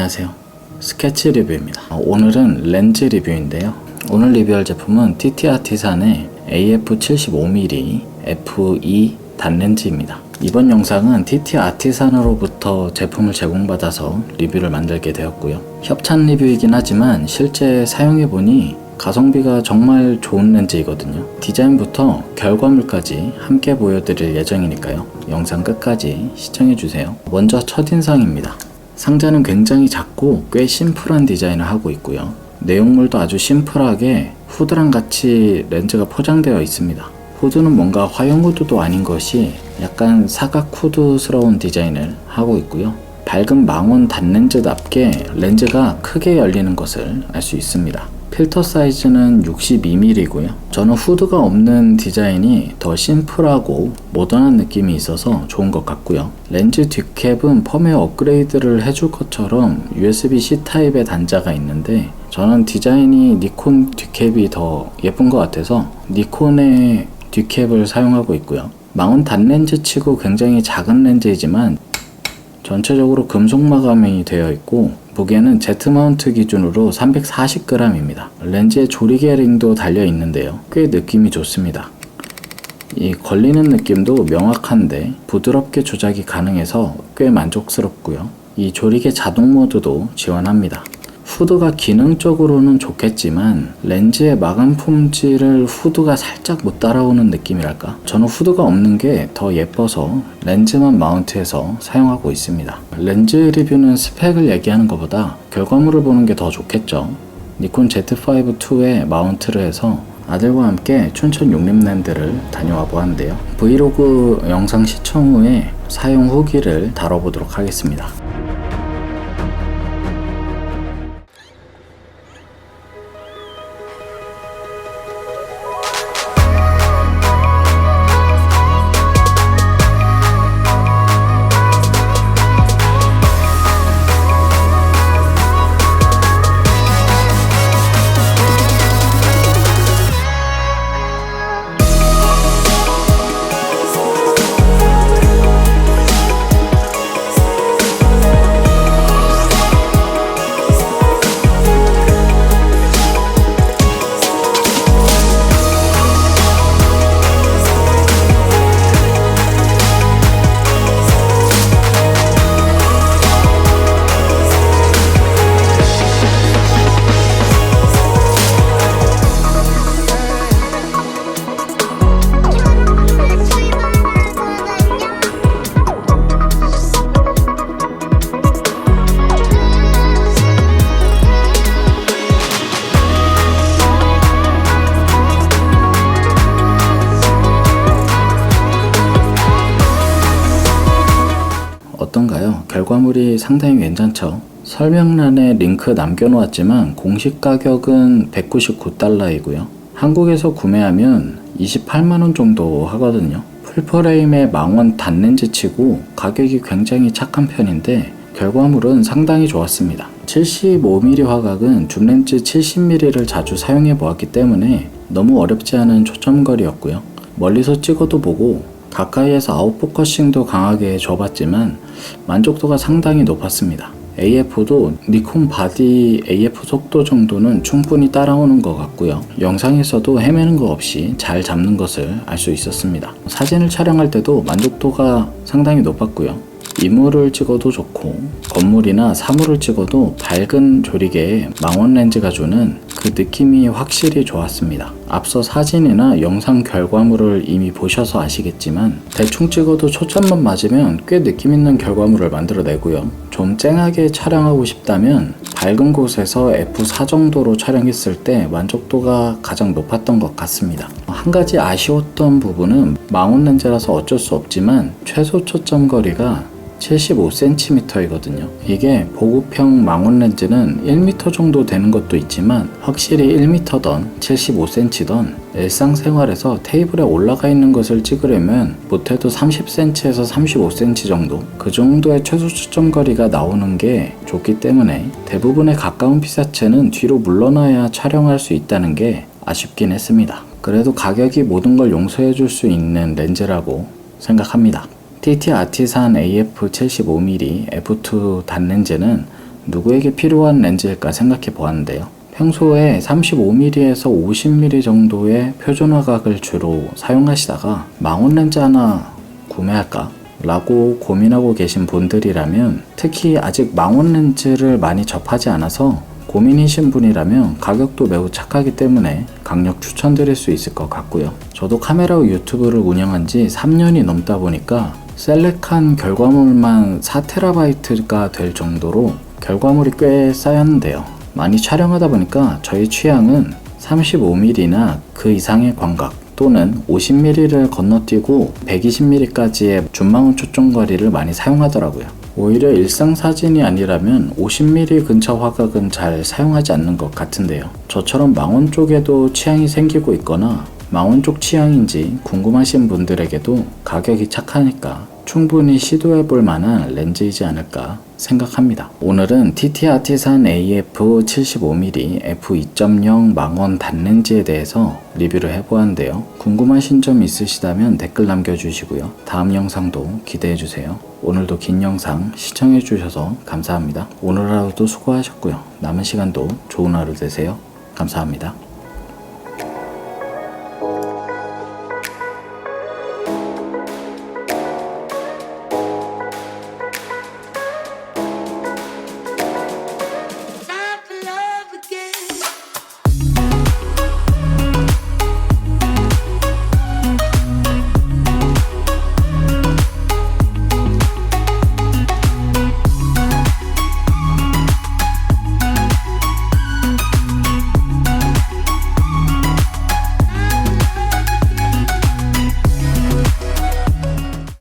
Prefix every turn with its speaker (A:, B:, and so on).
A: 안녕하세요. 스케치 리뷰입니다. 어, 오늘은 렌즈 리뷰인데요. 오늘 리뷰할 제품은 TT 아티산의 AF75mm F2 단렌즈입니다. 이번 영상은 TT 아티산으로부터 제품을 제공받아서 리뷰를 만들게 되었고요. 협찬 리뷰이긴 하지만 실제 사용해보니 가성비가 정말 좋은 렌즈이거든요. 디자인부터 결과물까지 함께 보여드릴 예정이니까요. 영상 끝까지 시청해주세요. 먼저 첫인상입니다. 상자는 굉장히 작고 꽤 심플한 디자인을 하고 있고요. 내용물도 아주 심플하게 후드랑 같이 렌즈가 포장되어 있습니다. 후드는 뭔가 화형 후드도 아닌 것이 약간 사각 후드스러운 디자인을 하고 있고요. 밝은 망원 단렌즈답게 렌즈가 크게 열리는 것을 알 수 있습니다. 필터 사이즈는 62mm이고요. 저는 후드가 없는 디자인이 더 심플하고 모던한 느낌이 있어서 좋은 것 같고요. 렌즈 뒷캡은 펌웨어 업그레이드를 해줄 것처럼 USB-C 타입의 단자가 있는데 저는 디자인이 니콘 뒷캡이 더 예쁜 것 같아서 니콘의 뒷캡을 사용하고 있고요. 망원 단렌즈 치고 굉장히 작은 렌즈이지만 전체적으로 금속 마감이 되어 있고 무게는 Z 마운트 기준으로 340g입니다. 렌즈에 조리개 링도 달려 있는데요. 꽤 느낌이 좋습니다. 이 걸리는 느낌도 명확한데 부드럽게 조작이 가능해서 꽤 만족스럽고요. 이 조리개 자동 모드도 지원합니다. 후드가 기능적으로는 좋겠지만 렌즈의 마감 품질을 후드가 살짝 못 따라오는 느낌이랄까? 저는 후드가 없는 게 더 예뻐서 렌즈만 마운트해서 사용하고 있습니다. 렌즈 리뷰는 스펙을 얘기하는 것보다 결과물을 보는 게 더 좋겠죠. 니콘 Z5 2에 마운트를 해서 아들과 함께 춘천 용림랜드를 다녀와 보았는데요. 브이로그 영상 시청 후에 사용 후기를 다뤄보도록 하겠습니다. 어떤가요? 결과물이 상당히 괜찮죠? 설명란에 링크 남겨놓았지만 공식 가격은 199달러이고요. 한국에서 구매하면 28만원 정도 하거든요. 풀프레임에 망원 단렌즈 치고 가격이 굉장히 착한 편인데 결과물은 상당히 좋았습니다. 75mm 화각은 줌렌즈 70mm를 자주 사용해 보았기 때문에 너무 어렵지 않은 초점거리였고요. 멀리서 찍어도 보고 가까이에서 아웃포커싱도 강하게 줘봤지만 만족도가 상당히 높았습니다. AF도 니콘 바디 AF 속도 정도는 충분히 따라오는 것 같고요. 영상에서도 헤매는 거 없이 잘 잡는 것을 알 수 있었습니다. 사진을 촬영할 때도 만족도가 상당히 높았고요. 인물을 찍어도 좋고 건물이나 사물을 찍어도 밝은 조리개에 망원 렌즈가 주는 그 느낌이 확실히 좋았습니다. 앞서 사진이나 영상 결과물을 이미 보셔서 아시겠지만 대충 찍어도 초점만 맞으면 꽤 느낌 있는 결과물을 만들어내고요. 좀 쨍하게 촬영하고 싶다면 밝은 곳에서 F4 정도로 촬영했을 때 만족도가 가장 높았던 것 같습니다. 한 가지 아쉬웠던 부분은 망원 렌즈라서 어쩔 수 없지만 최소 초점 거리가 75cm이거든요. 이게 보급형 망원 렌즈는 1m 정도 되는 것도 있지만 확실히 1m던 75cm던 일상생활에서 테이블에 올라가 있는 것을 찍으려면 못해도 30cm에서 35cm 정도 그 정도의 최소 초점 거리가 나오는 게 좋기 때문에 대부분의 가까운 피사체는 뒤로 물러나야 촬영할 수 있다는 게 아쉽긴 했습니다. 그래도 가격이 모든 걸 용서해 줄 수 있는 렌즈라고 생각합니다. TT 아티산 AF75mm F2 단렌즈는 누구에게 필요한 렌즈일까 생각해 보았는데요. 평소에 35mm에서 50mm 정도의 표준화각을 주로 사용하시다가 망원 렌즈 하나 구매할까? 라고 고민하고 계신 분들이라면 특히 아직 망원 렌즈를 많이 접하지 않아서 고민이신 분이라면 가격도 매우 착하기 때문에 강력 추천드릴 수 있을 것 같고요. 저도 카메라 유튜브를 운영한 지 3년이 넘다 보니까 셀렉한 결과물만 4TB가 될 정도로 결과물이 꽤 쌓였는데요. 많이 촬영하다 보니까 저희 취향은 35mm나 그 이상의 광각 또는 50mm를 건너뛰고 120mm까지의 준망원 초점거리를 많이 사용하더라고요. 오히려 일상 사진이 아니라면 50mm 근처 화각은 잘 사용하지 않는 것 같은데요. 저처럼 망원 쪽에도 취향이 생기고 있거나 망원 쪽 취향인지 궁금하신 분들에게도 가격이 착하니까 충분히 시도해 볼 만한 렌즈이지 않을까 생각합니다. 오늘은 TT 아티산 AF 75mm f2.0 망원 단렌즈에 대해서 리뷰를 해보았는데요. 궁금하신 점 있으시다면 댓글 남겨주시고요. 다음 영상도 기대해 주세요. 오늘도 긴 영상 시청해 주셔서 감사합니다. 오늘 하루도 수고하셨고요. 남은 시간도 좋은 하루 되세요. 감사합니다.